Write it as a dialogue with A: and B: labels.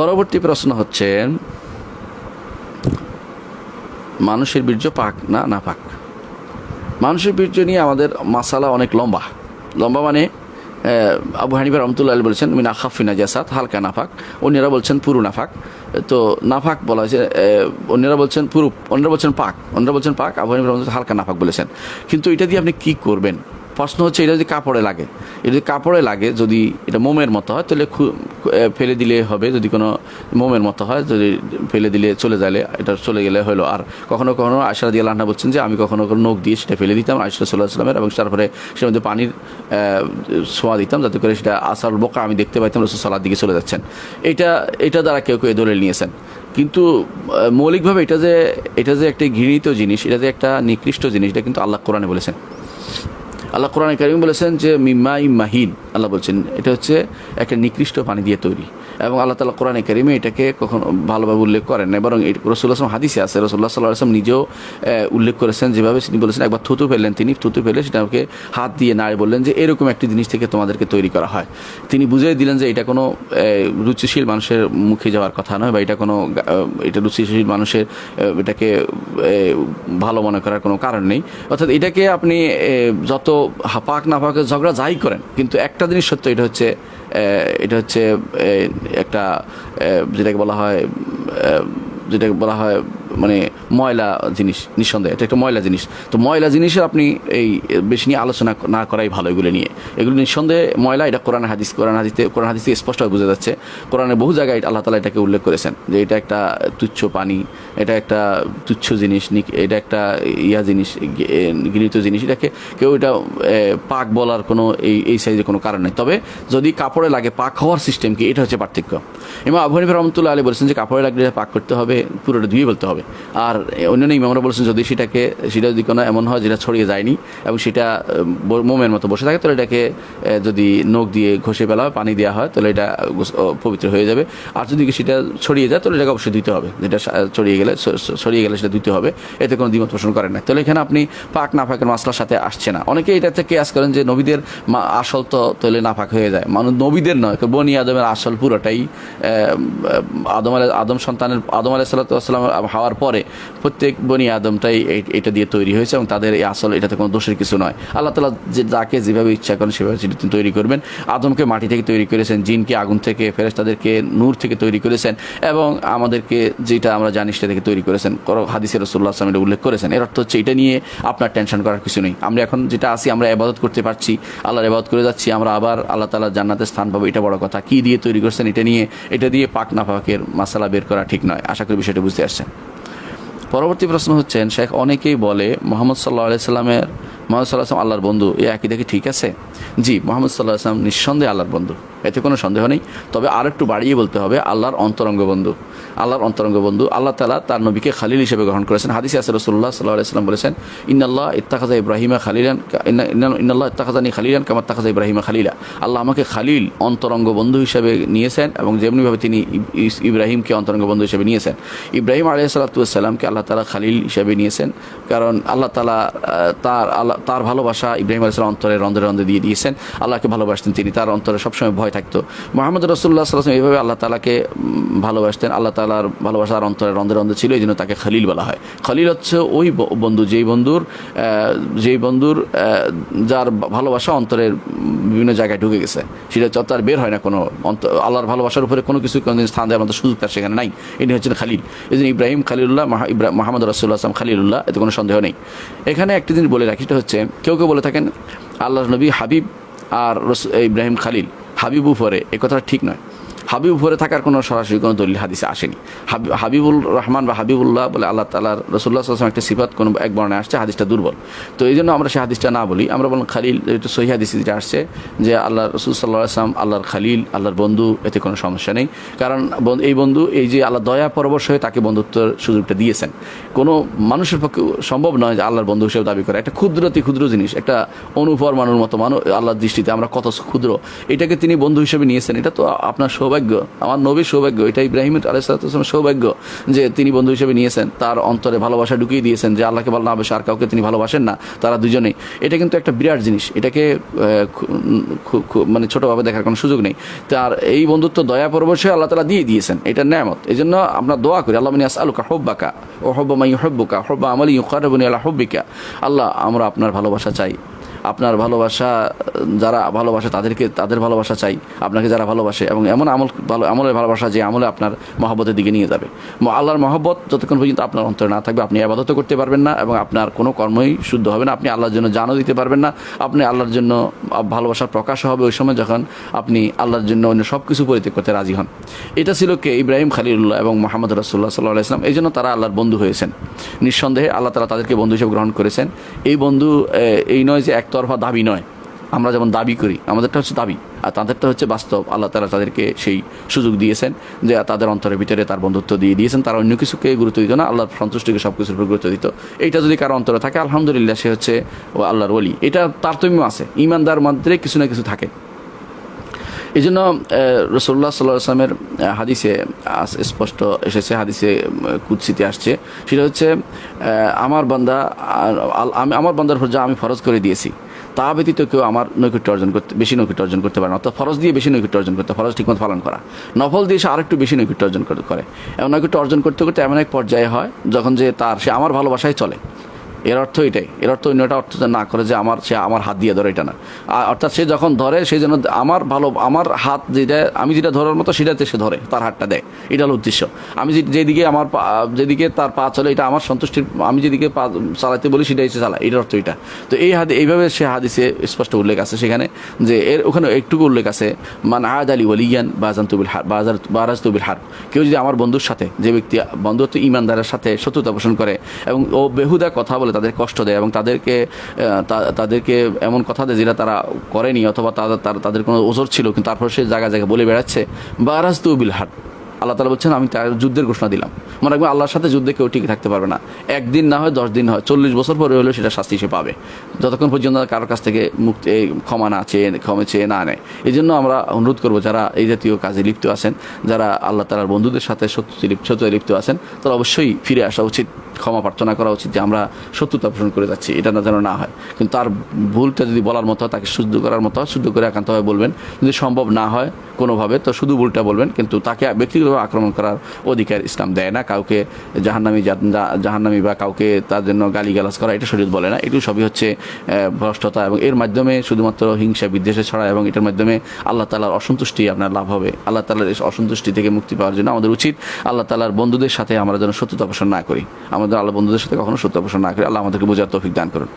A: পরবর্তী প্রশ্ন হচ্ছে, মানুষের বীর্য পাক না না পাক? মানুষের বীর্য নিয়ে আমাদের মাসালা অনেক লম্বা। লম্বা মানে আবু হানিফা রহমতুল্লাহ বলেছেন, মিনা খাফিনা জাসাত হালকা নাফাক। অন্যরা বলছেন পুরু নাফাক। তো নাফাক বলা হয়েছে অন্যরা বলছেন পুরু, অন্যরা বলছেন পাক। অন্যরা বলছেন পাক, আবু রহমতুল্লাহ হালকা নাফাক বলেছেন। কিন্তু এটা দিয়ে আপনি কি করবেন? প্রশ্ন হচ্ছে, এটা যদি কাপড়ে লাগে। এটা যদি কাপড়ে লাগে, যদি এটা মোমের মতো হয়, তাহলে ফেলে দিলে হবে। যদি কোনো মোমের মতো হয়, যদি ফেলে দিলে চলে যাইলে, এটা চলে গেলে হলো আর কখনো কখনো আশা দিয়ে আল্লাহ বলছেন যে, আমি কখনো কখনো নখ দিয়ে সেটা ফেলে দিতাম আশা সাল্লাহ সাল্লামের এবং তারপরে সেটার মধ্যে পানির ছোঁয়া দিতাম, যাতে করে সেটা আসার বোকা আমি দেখতে পাইতাম, রসুল দিকে চলে যাচ্ছেন। এটা এটা দ্বারা কেউ কেউ দলিল নিয়েছেন। কিন্তু মৌলিকভাবে এটা যে এটা যে একটা ঘৃণিত জিনিস, এটা যে একটা নিকৃষ্ট জিনিস, এটা কিন্তু আল্লাহ কোরআনে বলেছেন। আল্লাহ কোরআন কারিম বলেছেন যে মিমাই মাহিন আল্লাহ বলছেন। এটা হচ্ছে একটা নিকৃষ্ট পানি দিয়ে তৈরি। এবং আল্লাহ তালা কোরআন কারিমে এটাকে কখনো ভালোভাবে উল্লেখ করেন না বরং রসুল্লাহ আসলাম হাদিসে আছে রসুল্লাহ সাল্লাহ আসলাম নিজেও উল্লেখ করেছেন যেভাবে তিনি বলেছেন, একবার থুতু ফেললেন তিনি, থুতু ফেলে সেটাকে হাত দিয়ে নাড়ে বললেন যে এরকম একটি জিনিস থেকে তোমাদেরকে তৈরি করা হয়। তিনি বুঝিয়ে দিলেন যে এটা কোনো রুচিশীল মানুষের মুখে যাওয়ার কথা নয় বা এটা কোনো এটা রুচিশীল মানুষের এটাকে ভালো মনে করার কোনো কারণ নেই। অর্থাৎ এটাকে আপনি যত হা- পাক না পাক ঝগড়া যাই করেন, কিন্তু একটা জিনিস সত্য, এটা হচ্ছে এটা হচ্ছে একটা যেটাকে বলা হয় যেটাকে বলা হয় মানে ময়লা জিনিস, নিঃসন্দেহে, এটা একটা ময়লা জিনিস। তো ময়লা জিনিসের আপনি এই বেশি নিয়ে আলোচনা না করাই ভালো এগুলো নিয়ে। এগুলো নিঃসন্দেহে ময়লা, এটা কোরআন হাদিস, কোরআন হাদিসে কোরআন হাদিসে স্পষ্টভাবে বোঝা যাচ্ছে। কোরআনে বহু জায়গায় আল্লাহ তালা এটাকে উল্লেখ করেছেন যে এটা একটা তুচ্ছ পানি, এটা একটা তুচ্ছ জিনিস এটা একটা ইয়া জিনিস গৃহীত জিনিস। এটাকে কেউ এটা পাক বলার কোনো এই এই সাইজের কোনো কারণ নেই। তবে যদি কাপড়ে লাগে পাক হওয়ার সিস্টেম কি? এটা হচ্ছে পার্থক্য। এবং আবু হানিফা রহমতুল্লাহ আলী বলেছেন যে কাপড়ে লাগলে পাক করতে হবে, পুরোটা ধুয়ে বলতে হবে। আর অন্যান্য ইমামরা বলেছেন, যদি সেটাকে, সেটা যদি কোনো এমন হয় যেটা ছড়িয়ে যায়নি এবং সেটা মোমের মতো বসে থাকে, তাহলে এটাকে যদি নখ দিয়ে ঘষে ফেলা হয়, পানি দেওয়া হয়, তাহলে এটা পবিত্র হয়ে যাবে। আর যদি সেটা ছড়িয়ে যায়, তাহলে এটাকে অবশ্যই দিতে হবে। যেটা ছড়িয়ে গেলে ছড়িয়ে গেলে সেটা দিতে হবে। এতে কোনো দ্বিমত পোষণ করেন না। তাহলে এখানে আপনি পাক না পাকের মাসলার সাথে আসছে না। অনেকে এটা থেকে কেয়াস করেন যে নবীদের আসল তো তাহলে নাফাক হয়ে যায়। মানুষ নবীদের নয় বনি আদমের আসল পুরোটাই আদম আদম সন্তানের, আদম আলাই সাল্লাম হওয়ার পরে প্রত্যেক বনি আদমটাই এটা দিয়ে তৈরি হয়েছে এবং তাদের এই আসল, এটাতে কোনো দোষের কিছু নয়। আল্লাহ তালা যে যাকে যেভাবে ইচ্ছা করেন সেভাবে সেটা তৈরি করবেন। আদমকে মাটি থেকে তৈরি করেছেন, জিনকে, আগুন থেকে ফেরেস তাদেরকে নূর থেকে তৈরি করেছেন এবং আমাদেরকে যেটা আমরা জানি সেটা থেকে তৈরি করেছেন। করো হাদিসের রসুল্লাহ আসলাম এটা উল্লেখ করেছেন। এর অর্থ হচ্ছে এটা নিয়ে আপনার টেনশন করার কিছু নেই। আমরা এখন যেটা আছি, আমরা এবাদত করতে পারছি, আল্লাহর এবাদত করে যাচ্ছি, আমরা আবার আল্লাহ তালা জান্নাতের স্থান পাবো। এটা বড় কথা। কি দিয়ে তৈরি করছেন এটা নিয়ে, এটা দিয়ে পাক না পাকের মাসালা বের করা ঠিক নয়। আশা করি বিষয়টা বুঝতে আসছেন পরবর্তী প্রশ্ন হচ্ছেন শেখ অনেকেই বলে মোহাম্মদ সাল্লাহ আলাইসাল্লামের মোহাম্মদ সাল্লাহ আল্লাহর বন্ধু এই একই দেখে ঠিক আছে? জি, মোহাম্মদ সাল্লাহ আসলাম নিঃসন্দেহে আল্লাহর বন্ধু। এতে কোনো সন্দেহ নেই। তবে আর একটু বাড়িয়ে বলতে হবে, আল্লাহর অন্তরঙ্গ বন্ধু আল্লাহর অন্তরঙ্গ বন্ধু আল্লাহ তালা তার নবীকে খালিল হিসেবে গ্রহণ করেছেন। হাদিসে আসে রসুল্লাহ সাল্লাহ আলাইসাল্লাম বলেছেন, ইন্নাল্লাহ ইত্তাখাজা ইব্রাহিমা খালিলান ইন্নাল্লাহ ইত্তাখাজানি খালিলান কামার তাখাজা ইব্রাহিমা খালিলা। আল্লাহ আমাকে খালিল অন্তরঙ্গ বন্ধু হিসেবে নিয়েছেন এবং যেমনিভাবে তিনি ইব্রাহিমকে অন্তরঙ্গ বন্ধু হিসেবে নিয়েছেন, ইব্রাহিম আলাইসাল্লাতুসাল্লামকে আল্লাহ তালা খালিল হিসেবে নিয়েছেন। কারণ আল্লাহ তালা তার, আল্লাহ, তার ভালোবাসা ইব্রাহিম আলাইসাল্লাম অন্তরে রন্ধে রন্ধে দিয়ে দিয়েছেন। আল্লাহকে ভালোবাসতেন তিনি, তার অন্তরে সবসময় ভয় থাকতো। মোহাম্মদ রসুল্লাহ সাল্লাম এইভাবে আল্লাহ তালাকে ভালোবাসতেন। আল্লাহ তালার ভালোবাসা তার অন্তরে রন্ধে রন্ধে ছিল এই জন্য তাকে খলিল বলা হয়। খলিল হচ্ছে ওই বন্ধু, যেই বন্ধুর যেই বন্ধুর যার ভালোবাসা অন্তরের বিভিন্ন জায়গায় ঢুকে গেছে। সেটা যত আর বের হয় না কোনো আল্লাহর ভালোবাসার উপরে কোনো কিছু কোনোদিন স্থান দেওয়ার মতো সুযোগ তার সেখানে নাই। এটি হচ্ছেন খালিল। এই জন্য ইব্রাহিম খালিলুল্লাহ, মাহা- ইব্রা- মোহাম্মদ রসুল্লাহ আসলাম খালিলুল্লাহ, এতে কোনো সন্দেহ নেই। এখানে একটি জিনিস বলে রাখি, সেটা হচ্ছে, কেউ কেউ বলে থাকেন আল্লাহ নবী হাবিব আর ইব্রাহিম খালিল। হাবিব পরে এ কথাটা ঠিক নয়। হাবিব উপরে থাকার কোনো সরাসরি কোনো দলিল হাদিসে আসেনি। হাবি- হাবিবুল রহমান বা হাবিবুল্লাহ বলে আল্লাহ তালার রসুল্লাহ আসলাম একটা সিফাত কোনো এক বর্ণে আসছে, হাদিসটা দুর্বল। তো এই জন্য আমরা সেই হাদিসটা না বলি। আমরা বললাম খালিল একটু সহি হাদিস যেটা আসছে যে আল্লাহ রসুল সাল্লাহ আসলাম আল্লাহর খালিল, আল্লাহর বন্ধু, এতে কোনো সমস্যা নেই। কারণ এই বন্ধু, এই যে আল্লাহ দয়া পরবশ হয়ে তাকে বন্ধুত্বের সুযোগটা দিয়েছেন। কোনো মানুষের পক্ষে সম্ভব নয় যে আল্লাহর বন্ধু হিসেবে দাবি করা। একটা ক্ষুদ্রতি ক্ষুদ্র জিনিস, একটা অনুপরমাণুর মতো মানুষ, আল্লাহর দৃষ্টিতে আমরা কত ক্ষুদ্র। এটাকে তিনি বন্ধু হিসেবে নিয়েছেন। এটা তো আপনার সৌভাগ্য সৌভাগ্য, আমার নবীর সৌভাগ্য, এটা ইব্রাহিম আলাইসালামের সৌভাগ্য যে তিনি বন্ধু হিসেবে নিয়েছেন, তার অন্তরে ভালোবাসা ঢুকিয়ে দিয়েছেন, যে আল্লাহকে ভালো না বেশি আর কাউকে তিনি ভালোবাসেন না, তারা দুজনেই। এটা কিন্তু একটা বিরাট জিনিস, এটাকে মানে ছোটোভাবে দেখার কোনো সুযোগ নেই। তার এই বন্ধুত্ব দয়া পরবশে আল্লাহ তালা দিয়ে দিয়েছেন, এটা ন্যামত। এই জন্য আমরা দোয়া করি, আল্লাহ মিনিয়াস আলুকা হব্বাকা, ও হব্বা মাই হব্বুকা হব্বা আমলি ইউকারবনি আল্লাহ হব্বিকা। আল্লাহ, আমরা আপনার ভালোবাসা চাই। আপনার ভালোবাসা, যারা ভালোবাসে তাদেরকে, তাদের ভালোবাসা চাই, আপনাকে যারা ভালোবাসে এবং এমন আমল, ভালো, আমলের ভালোবাসা যে আমলে আপনার মহব্বতের দিকে নিয়ে যাবে। আল্লাহর মহব্বত যতক্ষণ পর্যন্ত আপনার অন্তরে না থাকবে, আপনি আবাদত করতে পারবেন না এবং আপনার কোনো কর্মই শুদ্ধ হবে না, আপনি আল্লাহর জন্য জানও দিতে পারবেন না, আপনি আল্লাহর জন্য ভালোবাসার প্রকাশ হবে ওই সময় যখন আপনি আল্লাহর জন্য অন্য সব কিছু পরিত্যাগ করতে রাজি হন। এটা ছিল কে? ইব্রাহিম খালিলুল্লাহ এবং মোহাম্মদ রাসুল্লাহ সাল্লাহ ইসলাম এই জন্য তারা আল্লাহর বন্ধু হয়েছেন। নিঃসন্দেহে আল্লাহ তালা তাদেরকে বন্ধু হিসেবে গ্রহণ করেছেন। এই বন্ধু এই নয় যে একতরফা দাবি নয়। আমরা যেমন দাবি করি, আমাদেরটা হচ্ছে দাবি। আর তাদেরটা হচ্ছে বাস্তব। আল্লাহ তালা তাদেরকে সেই সুযোগ দিয়েছেন যে তাদের অন্তরের ভিতরে তার বন্ধুত্ব দিয়ে দিয়েছেন। তারা অন্য কিছুকে গুরুত্ব দিত না, আল্লাহর সন্তুষ্টিকে সব কিছুর উপর গুরুত্ব দিত। এইটা যদি কারও অন্তরে থাকে, আলহামদুলিল্লাহ সে হচ্ছে ও আল্লাহর ওলি। এটা তারতম্য আছে। ইমানদার মধ্যে কিছু না কিছু থাকে। এই জন্য রসোল্লা সাল্লাহ আসলামের হাদিসে স্পষ্ট এসেছে, হাদিসে কুৎসিতে আসছে। সেটা হচ্ছে আমার বান্দা আমার বান্দার হজ্জা আমি ফরজ করে দিয়েছি। তা ব্যতীত কেউ আমার নৈকট্য অর্জন করতে বেশি নৈকট্য অর্জন করতে পারে না। অর্থাৎ ফরজ দিয়ে বেশি নৈকট্য অর্জন করতে ফরজ ঠিকমতো পালন করা। নফল দিয়ে সে আরেকটু বেশি নৈকট্য অর্জন করে এবং নৈকট্য অর্জন করতে করতে এমন এক পর্যায়ে হয়, যখন যে তার সে আমার ভালোবাসায় চলে। এর অর্থ এটাই। এর অর্থ অন্যটা অর্থ না করে যে আমার, সে আমার হাত দিয়ে ধরে, এটা না। অর্থাৎ সে যখন ধরে, সে যেন আমার ভালো, আমার হাত যেটা, আমি যেটা ধরার মতো সেটাতে সে ধরে, তার হাতটা দেয়। এটা হলো উদ্দেশ্য। আমি যেদিকে আমার যেদিকে তার পা চলে, এটা আমার সন্তুষ্টির, আমি যেদিকে পা চালাতে বলি, সেটাই সে চালায়। এটার অর্থ এটা। তো এই হাদি, এইভাবে সে হাদিসে স্পষ্ট উল্লেখ আছে সেখানে যে এর ওখানে একটুকু উল্লেখ আছে, মান আয়াদ আলী বাজান তুবিল হার বাজার বারাজ তুবিল হার কেউ যদি আমার বন্ধুর সাথে, যে ব্যক্তি বন্ধুত্ব ইমানদারের সাথে শত্রুতা পোষণ করে এবং ও বেহুদা কথা বলে তাদের কষ্ট দেয় এবং তাদেরকে তাদেরকে এমন কথা দেয় যেটা তারা করেনি অথবা তাদের তাদের কোনো ওজোর ছিল, কিন্তু তারপর সে জায়গায় জায়গায় বলে বেড়াচ্ছে। বারাজ বিল হাট আল্লাহ তালা বলছেন, আমি তার যুদ্ধের ঘোষণা দিলাম। মনে রাখবেন, আল্লাহর সাথে যুদ্ধে কেউ টিকে থাকতে পারবে না। একদিন না হয়, দশ দিন হয়, চল্লিশ বছর পরে হলেও সেটা শাস্তি সে পাবে। যতক্ষণ পর্যন্ত কারোর কাছ থেকে মুক্তি ক্ষমা না চেয়ে, ক্ষমা চেয়ে না নেয়। এই জন্য আমরা অনুরোধ করব, যারা এই জাতীয় কাজে লিপ্ত আছেন, যারা আল্লাহ তালার বন্ধুদের সাথে শত্রুতে লিপ্ত আছেন, তারা অবশ্যই ফিরে আসা উচিত। ক্ষমা প্রার্থনা করা উচিত যে আমরা শত্রুতা পোষণ করে যাচ্ছি, এটা না যেন না হয়। কিন্তু তার ভুলটা যদি বলার মতো হয়, তাকে শুদ্ধ করার মতো হয়, শুদ্ধ করে একান্তভাবে বলবেন। যদি সম্ভব না হয় কোনোভাবে, তো শুধু ভুলটা বলবেন, কিন্তু তাকে ব্যক্তিগতভাবে আক্রমণ করার অধিকার ইসলাম দেয় না। কাউকে জাহান্নামি জাহান্নামি বা কাউকে তার জন্য গালিগালাজ করা, এটা শরীর বলে না। এগুলো সবই হচ্ছে ভ্রষ্টতা এবং এর মাধ্যমে শুধুমাত্র হিংসা বিদ্বেষে ছড়া এবং এটার মাধ্যমে আল্লাহ তালার অসন্তুষ্টি আপনার লাভ হবে। আল্লাহ তালার অসন্তুষ্টি থেকে মুক্তি পাওয়ার জন্য আমাদের উচিত আল্লাহ তালার বন্ধুদের সাথে আমরা যেন সত্যতা পোষণ না করি। আমাদের আল্লাহ বন্ধুদের সাথে কখনো সত্য পোষণ না করি। আল্লাহ আমাদেরকে বোঝার তৌফিক দান করুন।